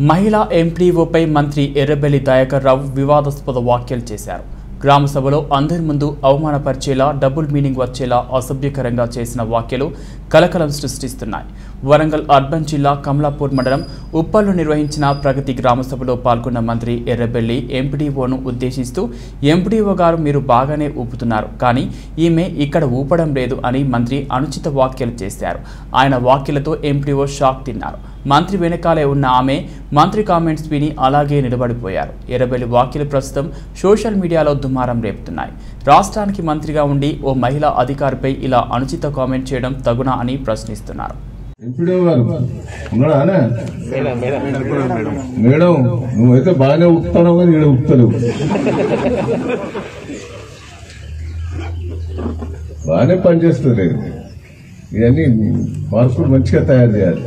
మహిళా ఎంపీఓపై మంత్రి ఎర్రబెల్లి దయాకర్ రావు వివాదాస్పద వ్యాఖ్యలు చేశారు. గ్రామ సభలో అందరి ముందు అవమానపరిచేలా డబుల్ మీనింగ్ వచ్చేలా అసభ్యకరంగా చేసిన వ్యాఖ్యలు కలకలం సృష్టిస్తున్నాయి. వరంగల్ అర్బన్ జిల్లా కమలాపూర్ మండలం ఉప్పల్లో నిర్వహించిన ప్రగతి గ్రామసభలో పాల్గొన్న మంత్రి ఎర్రబెల్లి ఎంపీడీఓను ఉద్దేశిస్తూ ఎంపీడీఓ గారు మీరు బాగానే ఊపుతున్నారు కానీ ఈమె ఇక్కడ ఊపడం లేదు అని మంత్రి అనుచిత వ్యాఖ్యలు చేశారు. ఆయన వ్యాఖ్యలతో ఎంపీడీఓ షాక్ తిన్నారు. మంత్రి వెనకాలే ఉన్న ఆమె మంత్రి కామెంట్స్ విని అలాగే నిలబడిపోయారు. ఎర్రబెల్లి వ్యాఖ్యలు ప్రస్తుతం సోషల్ మీడియాలో దుమారం రేపుతున్నాయి. రాష్ట్రానికి మంత్రిగా ఉండి ఓ మహిళా అధికారిపై ఇలా అనుచిత కామెంట్ చేయడం తగునా అని ప్రశ్నిస్తున్నారు. ఎంపీడో గారు ఉన్నాడా మేడం నువ్వైతే బాగానే ఉప్పుతావు కానీ ఈడ ఉప్పుతలేవు బాగానే పనిచేస్తుంది. ఇవన్నీ మార్పులు మంచిగా తయారు చేయాలి.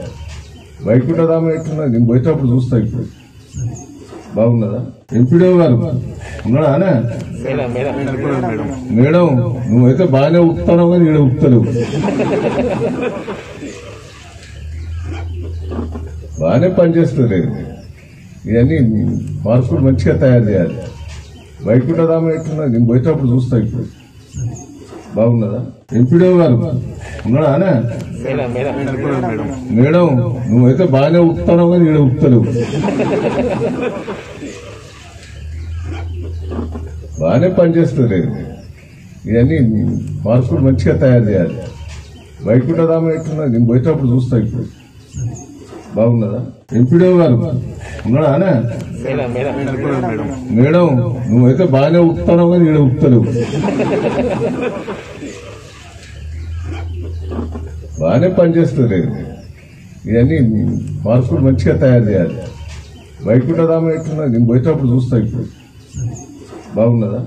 వైకుంఠధామ ఎట్లున్నా నేను పోయేటప్పుడు చూస్తా ఇప్పుడు. బాగున్నదా? ఎంపీడో గారు ఉన్నాడా మేడం నువ్వైతే బాగానే ఉప్పుతావు కానీ ఈడ ఉప్పుతలేవు బాగానే పనిచేస్తుంది. ఇవన్నీ మార్పులు మంచిగా తయారు చేయాలి. వైకుంఠధామ ఎట్లున్నా? నేను పోయేటప్పుడు చూస్తా ఇప్పుడు. బాగున్నదా? ఎంపీడో గారు ఉన్నాడా? మేడం నువ్వైతే బాగానే ఉప్పుతావు కానీ ఈడ ఉప్పుతలేవు బాగానే పనిచేస్తుంది. ఇవన్నీ మార్పులు మంచిగా తయారు చేయాలి. వైకుంఠధామ ఎట్లున్నా? నేను పోయేటప్పుడు చూస్తా ఇప్పుడు. బాగున్నదా ఎంపీడో గారు? ఉన్నాడా మేడం నువ్వైతే బాగానే ఉప్పుతావు కానీ ఈడ ఉప్పుతలేవు బాగానే పనిచేస్తుంది. ఇవన్నీ మార్పులు మంచిగా తయారు చేయాలి. వైకుంఠధామ ఎట్లున్నా నేను పోయేటప్పుడు చూస్తా ఇప్పుడు. బాగున్నదా?